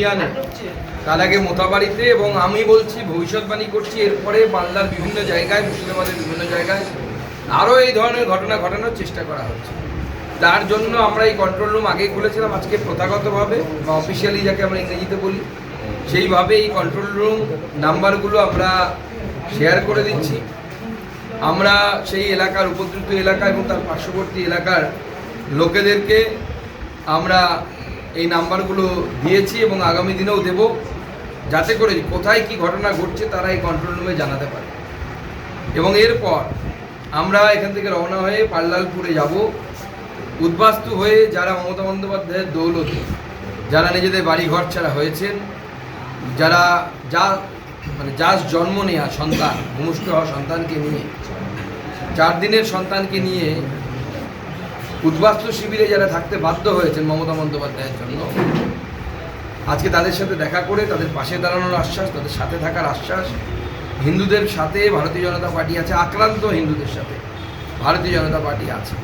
ধুলিয়ানে তার আগে মোতাবাড়িতে এবং আমি বলছি ভবিষ্যৎবাণী করছি, এরপরে বাংলার বিভিন্ন জায়গায় মুর্শিদাবাদের বিভিন্ন জায়গায় আরও এই ধরনের ঘটনা ঘটানোর চেষ্টা করা হচ্ছে। তার জন্য আমরা এই কন্ট্রোল রুম আগেই খুলেছিলাম, আজকে প্রথাগতভাবে বা অফিসিয়ালি যাকে আমরা ইংরেজিতে বলি, সেইভাবে এই কন্ট্রোল রুম নাম্বারগুলো আমরা শেয়ার করে দিচ্ছি। আমরা সেই এলাকার উপদ্রুত এলাকা এবং তার পার্শ্ববর্তী এলাকার লোকেদেরকে আমরা এই নাম্বারগুলো দিয়েছি এবং আগামী দিনেও দেব। যাতে করে কোথায় কি ঘটনা ঘটছে তারা এই কন্ট্রোল রুমে জানাতে পারে। এবং এরপর আমরা এখান থেকে রওনা হয়ে পাল্লালপুরে যাব। উদ্বাস্তু হয়ে যারা মমতা বন্দ্যোপাধ্যায়ের দৌলতে, যারা নিজেদের বাড়ি ঘর ছাড়া হয়েছেন, যারা যা মানে যার জন্ম নেওয়া সন্তান ভূমিষ্ঠ হওয়া সন্তানকে নিয়ে, চার দিনের সন্তানকে নিয়ে উদ্বাস্তু শিবিরে যারা থাকতে বাধ্য হয়েছেন মমতা বন্দ্যোপাধ্যায়ের জন্য, আজকে তাদের সাথে দেখা করে তাদের পাশে দাঁড়ানোর আশ্বাস, তাদের সাথে থাকার আশ্বাস, হিন্দুদের সাথে ভারতীয় জনতা পার্টি আছে, আক্রান্ত হিন্দুদের সাথে ভারতীয় জনতা পার্টি আছে।